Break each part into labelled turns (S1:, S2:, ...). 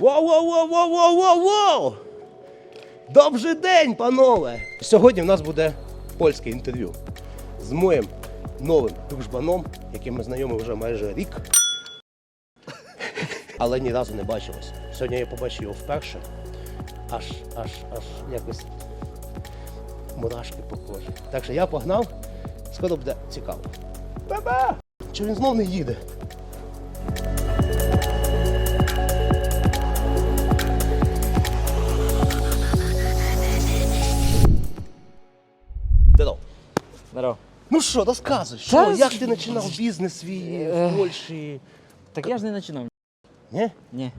S1: Воу, воу, воу, воу, воу, воу, воу! Добрий день, панове! Сьогодні в нас буде польське інтерв'ю з моїм новим дружбаном, яким ми знайомі вже майже рік. Але ні разу не бачились. Сьогодні я побачив його вперше. Аж, аж, аж якось мурашки по кожі. Так що я погнав, скоро буде цікаво. Ба-ба! Чи він знов не їде? Здоров.
S2: Здорово.
S1: Ну що, розказуй, що,
S2: Та
S1: як ти починав бізнес свій
S2: Е.
S1: в Польщі?
S2: Так я ж не починав.
S1: Ні?
S2: Ні.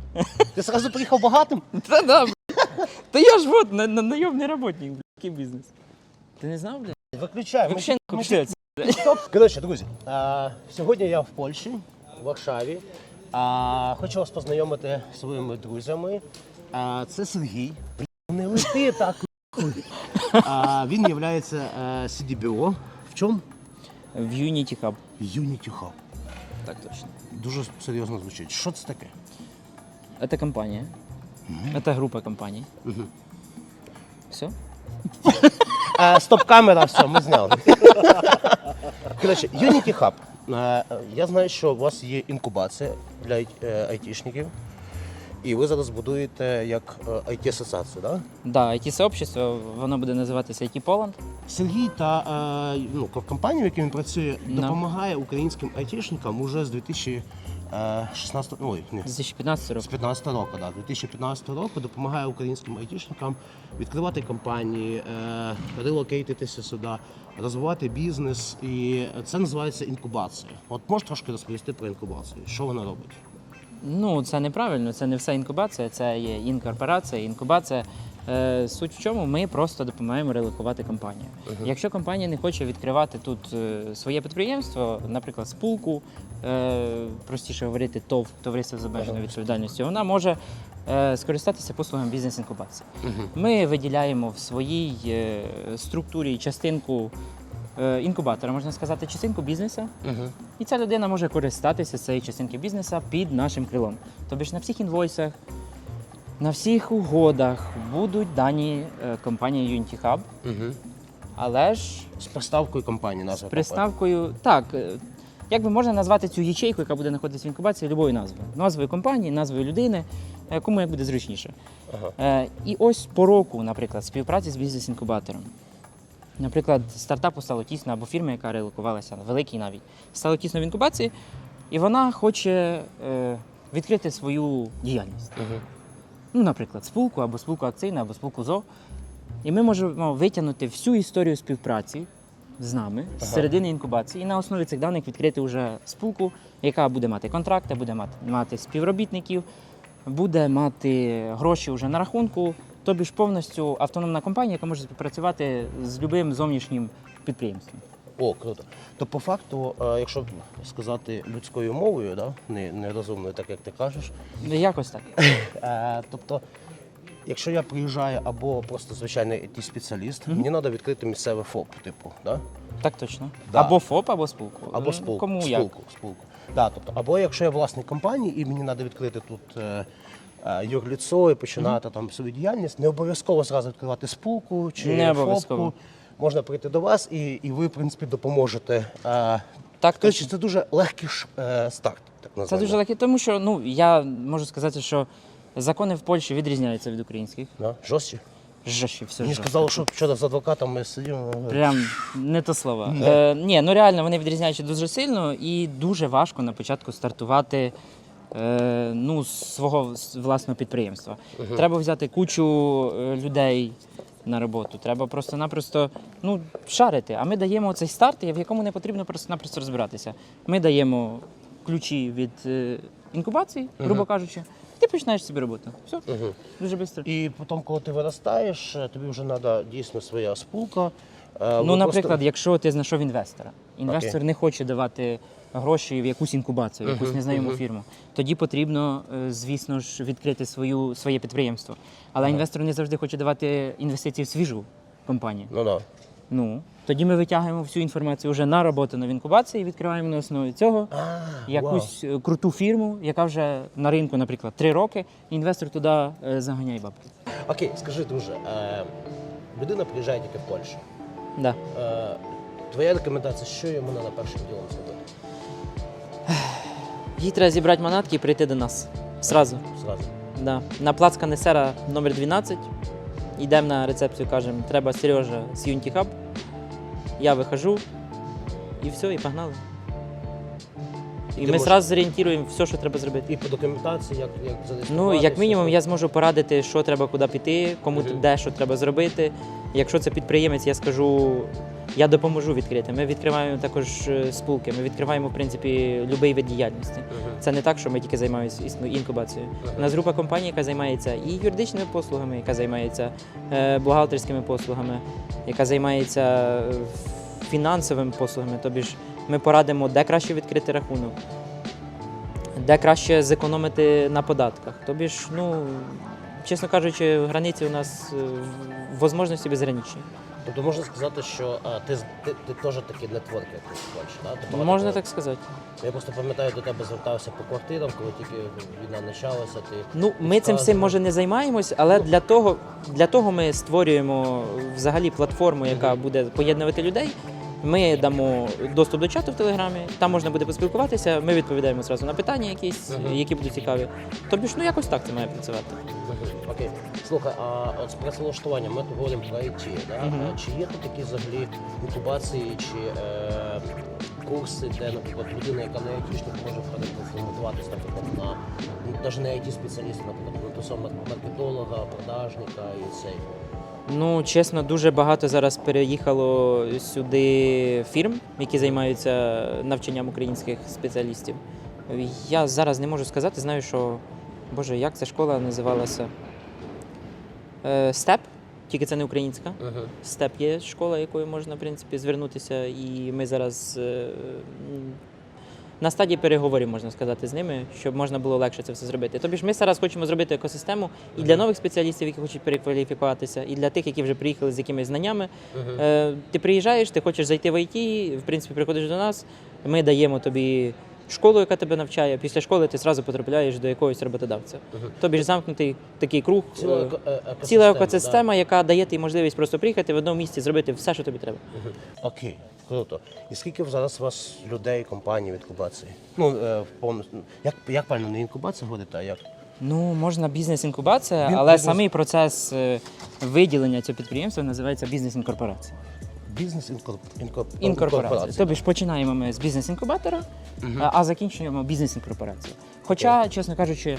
S1: Ти одразу приїхав багатим?
S2: Та да, бля. Та я ж вот на, на найомний работник, бля. Який бізнес? Ти не знав, бля?
S1: Виключай. ми-
S2: Вообще
S1: ми-
S2: купляється.
S1: Стоп. Коротше, друзі, а, сьогодні я в Польщі, в Варшаві. А, хочу вас познайомити зі своїми друзями. А, це Сергій. Блін, Не лети так. А, він є CDBO. В чому?
S2: В Unity Hub.
S1: Unity Hub.
S2: Так точно.
S1: Дуже серйозно звучить. Що це таке?
S2: Это компания. Это группа компаний.
S1: Мгм.
S2: Все?
S1: А, стоп-камера, все, ми зняли. Коротше, Unity Hub. Е, Я знаю, що у вас є інкубація для е, айтішників. І ви зараз будуєте як е, IT-асоціацію, так?
S2: Да, IT-сообщество, воно буде називатися IT Poland.
S1: Сергій та е, ну, ко- компанія, в якій він працює, допомагає українським айтішникам уже з 2016 ой, ні,
S2: З 2015
S1: з
S2: року.
S1: 15 року, да, 2015 року допомагає українським айтішникам відкривати компанії, е, релокейтитися сюди, розвивати бізнес. І це називається інкубація. От можеш трошки розповісти про інкубацію? Що вона робить?
S2: Ну, це неправильно, це не все інкубація, це є інкорпорація, інкубація. Е, суть в чому ми просто допомагаємо релокувати компанію. Якщо компанія не хоче відкривати тут е, своє підприємство, наприклад, спулку, е, простіше говорити, ТОВ, товариство з обмеженою відповідальністю, вона може скористатися послугами бізнес-інкубації. Ми виділяємо в своїй структурі частинку інкубатора, можна сказати, частинку бізнесу. І ця людина може користатися цієї частинки бізнесу під нашим крилом. Тобто на всіх інвойсах, на всіх угодах будуть дані е, компанії Unity Hub,
S1: Угу.
S2: але ж
S1: З приставкою компанії назва.
S2: з приставкою. Так, е, як би можна назвати цю ячейку, яка буде знаходитися в інкубації, любою назвою. Назвою компанії, назвою людини, е, кому як буде зручніше.
S1: Ага.
S2: Е, І ось по року, наприклад, співпраці з бізнес-інкубатором. Наприклад, стартапу стало тісно або фірма, яка релокувалася, великий навіть, стало тісно в інкубації, і вона хоче е, відкрити свою діяльність.
S1: Угу.
S2: Ну, наприклад, спілку або спілку акційну, або спілку ЗО. І ми можемо витягнути всю історію співпраці з нами з середини інкубації і на основі цих даних відкрити вже спілку, яка буде мати контракти, буде мати, мати співробітників, буде мати гроші вже на рахунку, тобі ж повністю автономна компанія, яка може співпрацювати з будь-яким зовнішнім підприємством.
S1: О, круто. То по факту, е, якщо сказати людською мовою, да? не, не розумною, так як ти кажеш,
S2: Ну, Якось так.
S1: Е, тобто, якщо я приїжджаю або просто звичайний it спеціаліст, мені треба відкрити місцевий ФОП, типу, да?
S2: Так точно.
S1: Да.
S2: Або ФОП, або спілку.
S1: або
S2: Ну,
S1: спілку.
S2: Кому як.
S1: спілку, спілку. Да, тобто, або якщо я власник компанії і мені треба відкрити тут е, юрліцо і починати там свою діяльність, не обов'язково зразу відкривати спілку чи
S2: Не.
S1: ФОПку. Можна прийти до вас і, і ви, в принципі, допоможете. Е,
S2: Так, точно.
S1: це дуже легкий е, старт. Так
S2: Це дуже легке, тому що ну я можу сказати, що закони в Польщі відрізняються від українських.
S1: Да? Жорстче.
S2: Жорстче, все
S1: Мені сказали, що вчора з адвокатом ми сидимо.
S2: Прям не то слово. Е, ні, ну реально вони відрізняються дуже сильно і дуже важко на початку стартувати е, ну, з свого власного підприємства. Треба взяти кучу е, людей на роботу. Треба просто-напросто ну, шарити. А ми даємо цей старт, в якому не потрібно просто-напросто розбиратися. Ми даємо ключі від е, інкубації, грубо кажучи, ти починаєш собі роботу. Все,
S1: Мгм.
S2: дуже швидко.
S1: І потім, коли ти виростаєш, е, тобі вже треба дійсно своя спілка. Е, ви
S2: Ну, наприклад,
S1: просто-
S2: якщо ти знайшов інвестора, інвестор не хоче давати гроші в якусь інкубацію, в якусь незнайому фірму, тоді потрібно, е, звісно ж, відкрити свою, своє підприємство. Але інвестор не завжди хоче давати інвестиції в свіжу компанію.
S1: Ну да.
S2: Ну, тоді ми витягуємо всю інформацію вже на роботу в інкубації, відкриваємо на основі цього якусь е, круту фірму, яка вже на ринку, наприклад, три роки. Інвестор туди е, заганяє бабки.
S1: Окей, скажи, друже, е, людина приїжджає тільки в Польщу.
S2: Да.
S1: Е, твоя рекомендація, що йому треба першим ділом зробити?
S2: Їй треба зібрати манатки і прийти до нас. Сразу.
S1: Зразу.
S2: Да. На плац Канесера номер 12. Йдемо на рецепцію, кажемо, треба Сережа з Unity Hub. Я вихожу, і все, і погнали. І
S1: Ти
S2: ми
S1: можеш-
S2: зразу зорієнтуємо все, що треба зробити.
S1: І по документації, як, як
S2: Ну,
S1: зареєструватися,
S2: як мінімум, я зможу порадити, що треба куди піти, кому
S1: Мгм.
S2: де що треба зробити. Якщо це підприємець, я скажу, я допоможу відкрити. Ми відкриваємо також е, спілки, ми відкриваємо, в принципі, будь-який вид діяльності. Це не так, що ми тільки займаємося інкубацією. У нас група компаній, яка займається і юридичними послугами, яка займається е, бухгалтерськими послугами, яка займається е, фінансовими послугами. Тобі ж ми порадимо, де краще відкрити рахунок, де краще зекономити на податках. Тобі ж, ну, чесно кажучи, границі у нас е, в- возможності безграничні.
S1: Тобто можна сказати, що а, ти, з- ти, ти теж такий нетворк якийсь в да? Ти багато
S2: Можна
S1: кого-
S2: так сказати.
S1: Я просто пам'ятаю, до тебе звертався по квартирам, коли тільки війна почалася. Ти
S2: Ну, ми цим всім може не займаємось, але для того, для того ми створюємо взагалі платформу, яка буде поєднувати людей. Ми дамо доступ до чату в Телеграмі, там можна буде поспілкуватися. Ми відповідаємо зразу на питання, якісь, які будуть цікаві. Тобі ж ну якось так це має працювати.
S1: Окей. Слухай, а от з працевлаштуванням ми говоримо про IT, да? А Чи є тут такі взагалі інкубації чи е, курси, де, наприклад, людина, яка не айтішник, може переформатуватися, наприклад, на навіть не IT-спеціаліста, наприклад, на того маркетолога, продажника і цей.
S2: Ну, чесно, дуже багато зараз переїхало сюди фірм, які займаються навчанням українських спеціалістів. Я зараз не можу сказати, знаю, що Боже, як ця школа називалася? Е, Степ, тільки це не українська. Степ є школа, якою можна в принципі звернутися, і ми зараз е, на стадії переговорів можна сказати з ними, щоб можна було легше це все зробити. Тобі ж ми зараз хочемо зробити екосистему і для нових спеціалістів, які хочуть перекваліфікуватися, і для тих, які вже приїхали з якимись знаннями. Е, ти приїжджаєш, ти хочеш зайти в IT, в принципі, приходиш до нас. Ми даємо тобі школу, яка тебе навчає. Після школи ти зразу потрапляєш до якогось роботодавця.
S1: Мгм.
S2: Тобі ж замкнутий такий круг.
S1: Ціла,
S2: е,
S1: еко- е, екосистема,
S2: Ціла екосистема, яка дає тобі можливість просто приїхати в одному місці, зробити все, що тобі треба.
S1: Да? Мгм. Окей, круто. І скільки зараз у вас людей, компаній в інкубації? Ну, е, як, як правильно, не інкубація говорити, а як?
S2: Ну, можна бізнес-інкубація,
S1: Бі-
S2: але
S1: бізнес-
S2: самий процес е, виділення цього підприємства називається бізнес-інкорпорація.
S1: Бізнес інкорп... інкорп...
S2: Інкорпорація. Тобі ж починаємо ми з бізнес-інкубатора, а- а закінчуємо бізнес-інкорпорацію. Хоча, чесно кажучи,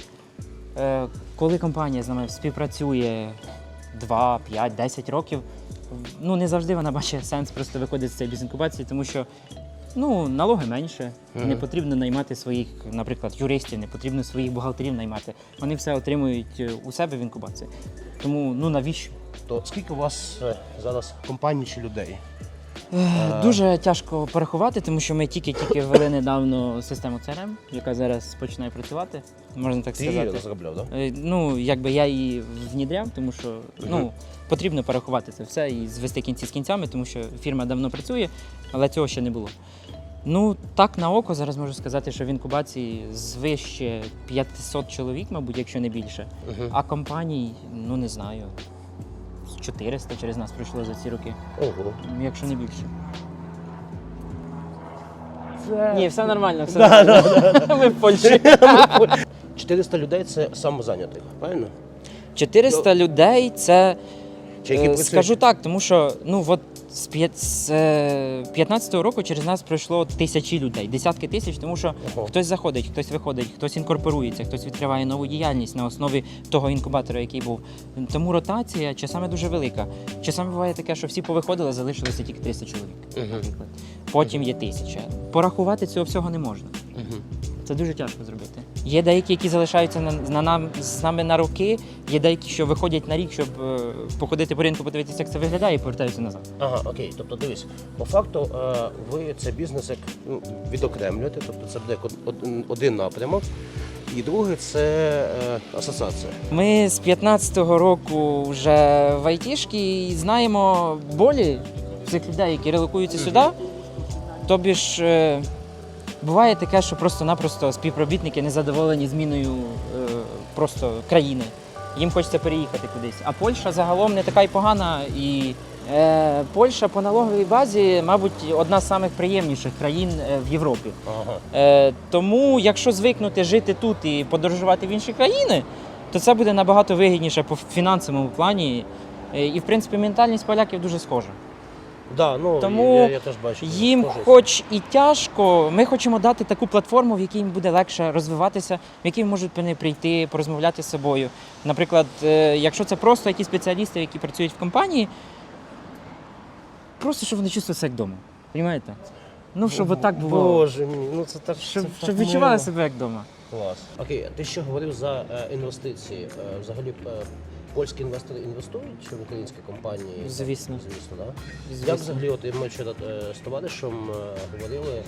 S2: е, коли компанія з нами співпрацює 2, 5, 10 років, ну не завжди вона бачить сенс просто виходити з цієї бізнес-інкубації, тому що ну, налоги менше,
S1: Мгм.
S2: не потрібно наймати своїх, наприклад, юристів, не потрібно своїх бухгалтерів наймати. Вони все отримують е, у себе в інкубації. Тому ну навіщо?
S1: То скільки у вас е, зараз компаній чи людей?
S2: Е, Дуже тяжко порахувати, тому що ми тільки-тільки ввели недавно систему CRM, яка зараз починає працювати, можна так
S1: Ти її
S2: сказати.
S1: розробляв, так?
S2: Е, Ну, якби я її внідряв, тому що ну, потрібно порахувати це все і звести кінці з кінцями, тому що фірма давно працює, але цього ще не було. Ну, так на око зараз можу сказати, що в інкубації звище 500 чоловік, мабуть, якщо не більше. А компаній, ну не знаю, 400 через нас пройшло за ці роки,
S1: Ого.
S2: якщо не більше.
S1: Це...
S2: Ні, все нормально, все нормально. Ми в Польщі.
S1: 400 людей це самозайнятих, правильно?
S2: 400 людей це
S1: Чи які
S2: Е,
S1: працюють?
S2: Скажу так, тому що ну от з п'ят- з е, 15-го року через нас пройшло тисячі людей, десятки тисяч, тому що
S1: Ого.
S2: хтось заходить, хтось виходить, хтось інкорпорується, хтось відкриває нову діяльність на основі того інкубатора, який був. Тому ротація часами дуже велика. Часами буває таке, що всі повиходили, залишилося тільки 300 чоловік. Наприклад. Потім є тисяча. Порахувати цього всього не можна.
S1: Мгм.
S2: Це дуже тяжко зробити. Є деякі, які залишаються на, на нам з нами на роки, є деякі, що виходять на рік, щоб е, походити по ринку, подивитися, як це виглядає, і повертаються назад.
S1: Ага, окей. Тобто дивись, по факту е, ви цей бізнес як ну, відокремлюєте, тобто це буде як од- од- один напрямок. І другий це е, асоціація.
S2: Ми з 15-го року вже в айтішки і знаємо болі цих людей, які релокуються сюди, тобі ж е, буває таке, що просто-напросто співробітники не задоволені зміною е, просто країни. Їм хочеться переїхати кудись. А Польща загалом не така й погана. І е, Польща по налоговій базі, мабуть, одна з самих приємніших країн е, в Європі.
S1: Ага.
S2: Е, тому, якщо звикнути жити тут і подорожувати в інші країни, то це буде набагато вигідніше по фінансовому плані. Е, І, в принципі, ментальність поляків дуже схожа.
S1: Да, ну,
S2: Тому
S1: я, я теж бачу.
S2: Їм,
S1: схожість.
S2: хоч і тяжко, ми хочемо дати таку платформу, в якій їм буде легше розвиватися, в якій можуть вони прийти, порозмовляти з собою. Наприклад, е, якщо це просто якісь спеціалісти, які працюють в компанії, просто щоб вони чувствували себе як вдома. Розумієте? Ну, щоб отак було.
S1: Боже мій, ну це так.
S2: Щоб,
S1: це
S2: щоб
S1: так
S2: відчували
S1: мило.
S2: себе як вдома.
S1: Клас. Окей, ти ще говорив за е, інвестиції. Е, взагалі е, польські інвестори інвестують в українські компанії?
S2: Звісно.
S1: Звісно, так.
S2: Звісно.
S1: Як взагалі, от ми вчора е, з товаришем е, говорили, е,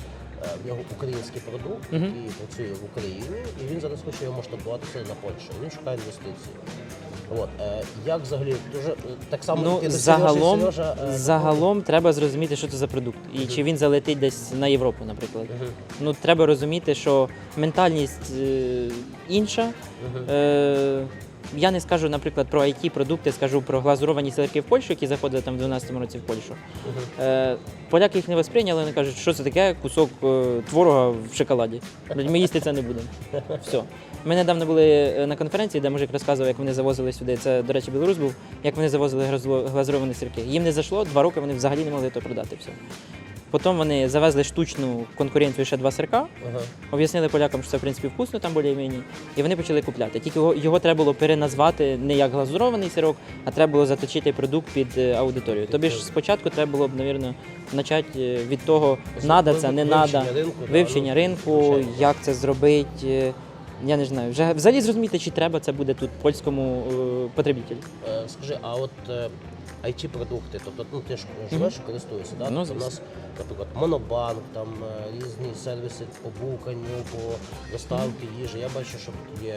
S1: в нього український продукт,
S2: Мгм.
S1: який працює в Україні, і він зараз хоче його масштабуватися на Польщу. Він шукає інвестиції. От, як взагалі, дуже так само
S2: Ну,
S1: і
S2: загалом,
S1: Сережа, е,
S2: загалом треба зрозуміти, що це за продукт, і
S1: Мгм.
S2: чи він залетить десь на Європу, наприклад.
S1: Мгм,
S2: Ну, треба розуміти, що ментальність е, інша.
S1: мгм.
S2: Е, я не скажу, наприклад, про it продукти скажу про глазуровані сирки в Польщу, які заходили там в 12-му році в Польщу. Е, поляки їх не восприйняли, вони кажуть, що це таке кусок е, творога в шоколаді. Ми їсти це не будемо. Все. Ми недавно були е, на конференції, де мужик розказував, як вони завозили сюди. Це, до речі, білорус був, як вони завозили глазуровані сирки. Їм не зайшло, два роки вони взагалі не могли то продати. Все. Потім вони завезли штучну конкуренцію ще два сирка,
S1: Ага.
S2: Об'яснили полякам, що це в принципі вкусно там більш-менш, і вони почали купляти. Тільки його, його треба було переназвати не як глазурований сирок, а треба було заточити продукт під е, аудиторію. Тобі ж спочатку треба було б, мабуть, почати е, від того, нада це, не
S1: Вивчення
S2: надо,
S1: ринку, да,
S2: вивчення
S1: ну,
S2: ринку, як це зробити. е, Я не знаю. Вже взагалі зрозуміти, чи треба це буде тут польському е,
S1: потребітелю. Скажи, а от е, IT-продукти, тобто ну, ти ж живеш, користуєшся, да?
S2: Ну,
S1: тобто у нас, наприклад, монобанк, там е, різні сервіси по буканню, по доставці їжі. Я бачу, що є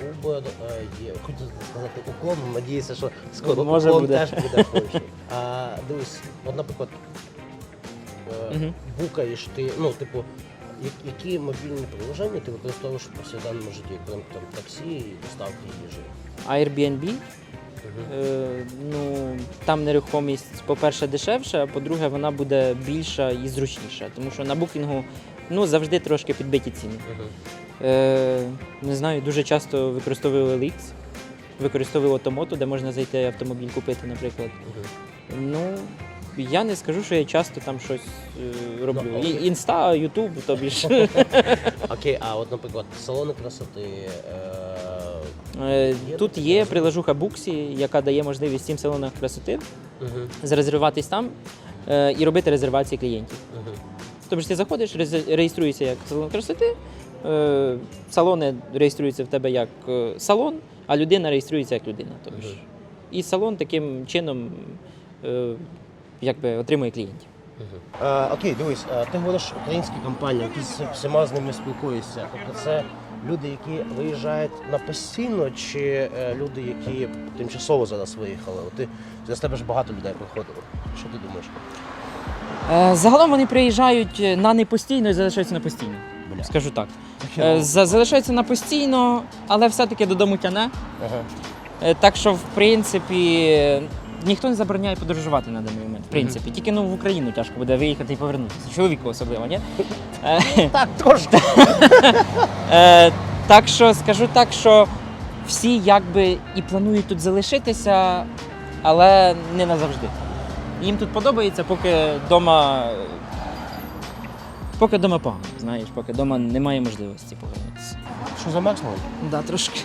S1: е, Uber, е, є хочу сказати уклон, надіюся, що скоро
S2: Може
S1: уклон
S2: буде.
S1: теж буде в Польщі. А дивись, от, наприклад,
S2: Мгм.
S1: букаєш ти, ну, типу. я- Які мобільні приложення ти використовуєш в повсякденному житті, крім там таксі і доставки їжі?
S2: Airbnb, ну, там нерухомість, по-перше, дешевша, а по-друге, вона буде більша і зручніша. Тому що на букінгу ну, завжди трошки підбиті ціни. Е, не знаю, дуже часто використовую OLX, використовую Automoto, де можна зайти автомобіль купити, наприклад. Ну, я не скажу, що я часто там щось е, роблю.
S1: Ну,
S2: І- Інста, Ютуб, тобі ж.
S1: Окей, а от, наприклад, салони красоти. Е...
S2: Е, Тут є
S1: може?
S2: приложуха Буксі, яка дає можливість всім салонам красоти зарезервуватись там е, і робити резервації клієнтів. Тобто ти заходиш, реєструєшся як салон красоти, е, салони реєструються в тебе як салон, а людина реєструється як людина. Тобто І салон таким чином якби отримує клієнтів.
S1: Окей, дивись, ти говориш українські компанії, які з всіма з ними спілкуєшся. Тобто це люди, які виїжджають на постійно, чи е, люди, які тимчасово зараз виїхали? От ти з тебе ж багато людей приходило. Що ти думаєш?
S2: Е, загалом вони приїжджають на непостійно і залишаються на постійно.
S1: Бля.
S2: Скажу так. Е, залишаються на постійно, але все-таки додому тяне.
S1: Ага.
S2: Е, Так що, в принципі, е, ніхто не забороняє подорожувати на даний момент. В принципі, тільки ну, в Україну тяжко буде виїхати і повернутися. Чоловіку особливо, ні? Е,
S1: Так, трошки.
S2: Е, так що скажу так, що всі якби і планують тут залишитися, але не назавжди. Їм тут подобається, поки вдома. Поки вдома погано, знаєш, поки вдома немає можливості повернутися.
S1: Що замерзло?
S2: Да, трошки.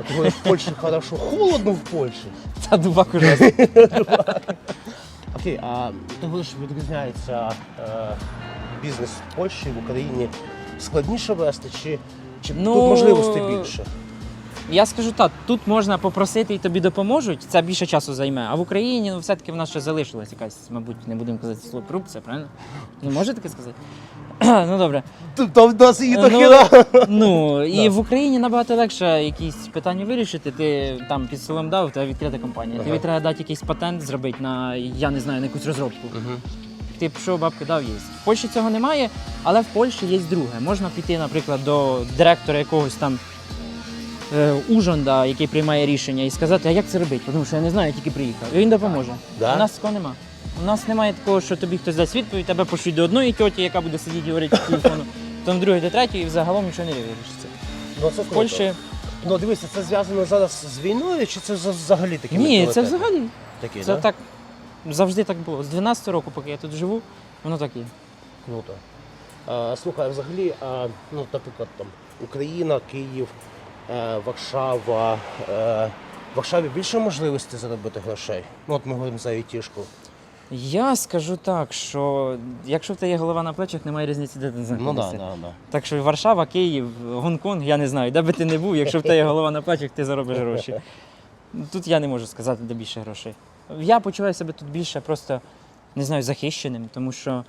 S1: А ти говориш, в Польщі хорошо, холодно в Польщі.
S2: Та дубак ужасно.
S1: Окей, а ти говориш, відрізняється е, бізнес в Польщі, в Україні. Складніше вести, чи, чи
S2: Ну,
S1: тут можливостей більше?
S2: Я скажу так, тут можна попросити і тобі допоможуть, це більше часу займе. А в Україні ну, все-таки в нас ще залишилась якась, мабуть, не будемо казати слово корупція, правильно? Не може таке сказати? ну добре.
S1: Тобто в нас її
S2: Ну,
S1: дохіра.
S2: Ну і в Україні набагато легше якісь питання вирішити. Ти там під селом дав, у тебе відкрита компанія. Тобі треба дати якийсь патент зробити на я не знаю, на якусь розробку. Ти пішов, бабки дав, є. В Польщі цього немає, але в Польщі є друге. Можна піти, наприклад, до директора якогось там е, Ужонда, який приймає рішення, і сказати, а як це робити? Тому що я не знаю, я тільки приїхав. І він допоможе.
S1: Да?
S2: У нас такого нема. У нас немає такого, що тобі хтось дасть відповідь, тебе пошлють до одної тьоті, яка буде сидіти і говорити по телефону, потім другої до третьої, і взагалом нічого не вирішиться.
S1: Ну, це
S2: В
S1: круто.
S2: Польщі
S1: Ну дивися, це зв'язано зараз з війною, чи це взагалі таке?
S2: ні, це взагалі.
S1: Такі,
S2: Це
S1: да?
S2: так завжди так було. З 12 року, поки я тут живу, воно так є.
S1: Круто. А, слухай, а взагалі, а, ну, наприклад, там Україна, Київ, е, Варшава. Е, в Варшаві більше можливостей заробити грошей. Ну, от ми говоримо за айтішку.
S2: Я скажу так, що якщо в тебе є голова на плечах, немає різниці, де ти
S1: Ну
S2: знаходишся.
S1: так, да, да, да.
S2: Так що Варшава, Київ, Гонконг, я не знаю, де би ти не був, якщо в тебе є голова на плечах, ти заробиш гроші. Тут я не можу сказати, де більше грошей. Я почуваю себе тут більше просто не знаю, захищеним, тому що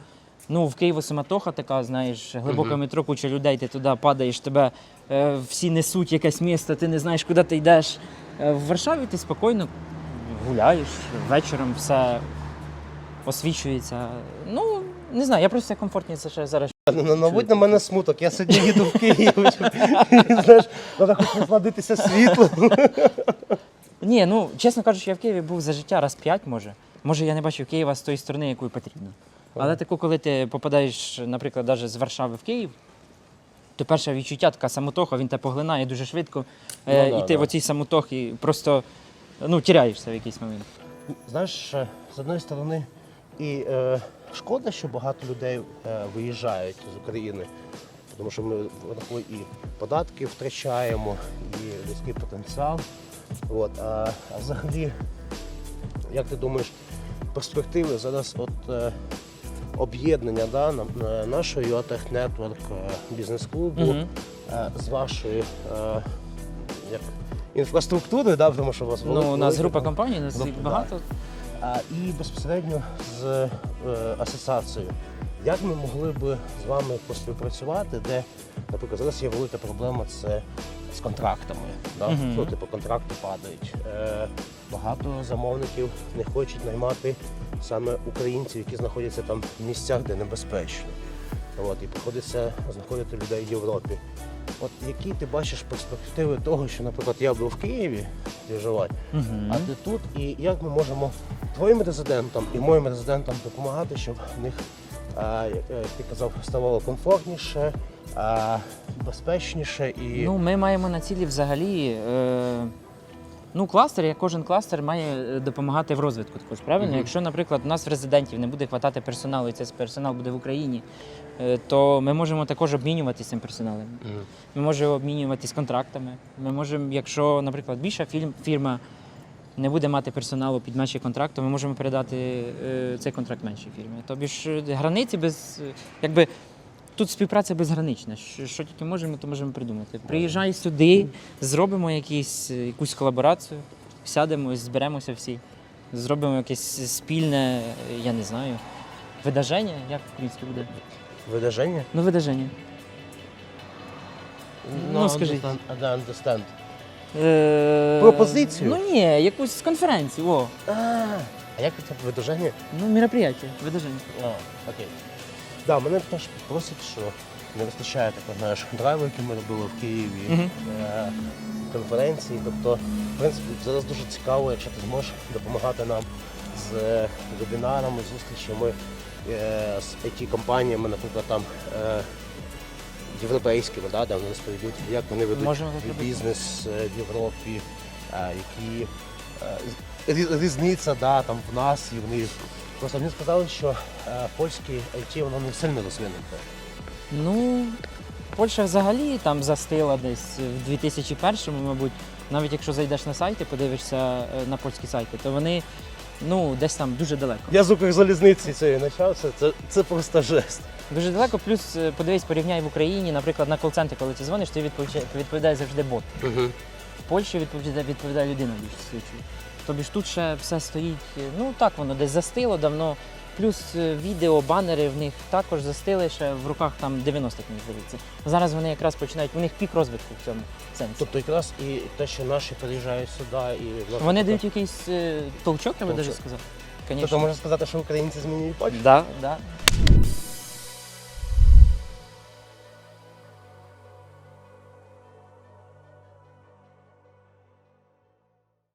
S2: ну, в Києві суматоха така, знаєш, глибоке метро, куча людей, ти туди падаєш, тебе е, всі несуть якесь місто, ти не знаєш, куди ти йдеш. Е, в Варшаві ти спокійно гуляєш, вечором все освічується. Ну, не знаю, я просто себе комфортніше ще зараз.
S1: Ну, ну, на мене смуток, я сьогодні їду в Київ. Знаєш, треба хоч насладитися світлом.
S2: Ні, ну чесно кажучи, я в Києві був за життя раз п'ять, може. Може, я не бачив Києва з тої сторони, якої потрібно. Але тако, коли ти попадаєш, наприклад, навіть з Варшави в Київ, то перше відчуття така самотоха, він тебе поглинає дуже швидко. е,
S1: Ну да,
S2: і ти
S1: да.
S2: в оцій самотохі просто ну, тіряєшся в якийсь момент.
S1: Знаєш, е, з одної сторони, і е, шкода, що багато людей е, виїжджають з України, тому що ми і податки втрачаємо, і людський потенціал. От, а, а взагалі, як ти думаєш, перспективи зараз от е, об'єднання да, на, на нашого UATech Network е, бізнес-клубу
S2: Мгм.
S1: е, з вашою е, як, інфраструктурою, да, тому що у вас
S2: Ну, у нас група компаній, у нас їх багато.
S1: а, і безпосередньо з е, асоціацією. Як ми могли б з вами поспівпрацювати, де, наприклад, зараз є велика проблема це з контрактами. Да?
S2: Мгм.
S1: Ну, типу, контракти падають. Е, багато замовників не хочуть наймати саме українців, які знаходяться там в місцях, де небезпечно. От, і приходиться знаходити людей в Європі. От які ти бачиш перспективи того, що, наприклад, я був в Києві діжувати,
S2: Мгм.
S1: а ти тут, і як ми можемо твоїм резидентам і моїм резидентам допомагати, щоб в них, а, як ти казав, ставало комфортніше, а, безпечніше і
S2: Ну, ми маємо на цілі взагалі. Е, ну, кластер, як кожен кластер, має е, допомагати в розвитку також. Правильно?
S1: Мгм.
S2: Якщо, наприклад, у нас в резидентів не буде хватати персоналу, і цей персонал буде в Україні, е, то ми можемо також обмінюватися цим персоналом.
S1: Мгм.
S2: Ми можемо обмінюватись контрактами. Ми можемо, якщо, наприклад, більша фірма не буде мати персоналу під менший контракт, то ми можемо передати е, цей контракт меншій фірмі. Тобі ж границі без. якби тут співпраця безгранична. Що, що тільки можемо, то можемо придумати. Приїжджай сюди, зробимо якісь, е, якусь колаборацію, сядемо, зберемося всі, зробимо якесь спільне, е, я не знаю, видаження, як українське буде?
S1: видаження?
S2: Ну, видаження. Ну, скажіть.
S1: understand- I don't understand.
S2: Е,
S1: Пропозицію?
S2: Ну ні, якусь конференцію. О,
S1: А, а як це видаження?
S2: ну мероприятие, видаження.
S1: А, окей. Да, мене теж просять, що не вистачає такого, знаєш, драйву, який ми робили в Києві,
S2: Мгм.
S1: е, конференції. Тобто, в принципі, зараз дуже цікаво, якщо ти зможеш допомагати нам з е, вебінарами, зустрічами е, з IT-компаніями, наприклад, там е, європейськими, да, де вони розповідуть, як вони ведуть
S2: Можемо так робити.
S1: бізнес е, в Європі, е, які е, рі- різниця да, там в нас і в них. Просто мені сказали, що е, польський IT воно не сильно розвинуте.
S2: Ну, Польща взагалі там застила десь в 2001-му, мабуть. Навіть якщо зайдеш на сайти, подивишся е, на польські сайти, то вони ну, десь там дуже далеко.
S1: Я з Укрзалізниці цієї навчався, це, це просто жест.
S2: Дуже далеко, плюс е, подивись, порівняй в Україні, наприклад, на кол-центрі, коли ти дзвониш, ти відповідає, відповідає завжди бот.
S1: Угу.
S2: В Польщі відповідає, відповідає людина більш случаїв. Тобі ж тут ще все стоїть, е, ну так воно десь застило давно. Плюс е, відео, банери в них також застили ще в руках там 90-х, мені здається. Зараз вони якраз починають, у них пік розвитку в цьому сенсі.
S1: Тобто якраз і те, що наші приїжджають сюди і власне,
S2: Вони
S1: тобто-
S2: дають якийсь е, толчок, я би
S1: Толчок.
S2: сказав.
S1: Тобто можна сказати, що українці змінюють Польщу?
S2: Да, да.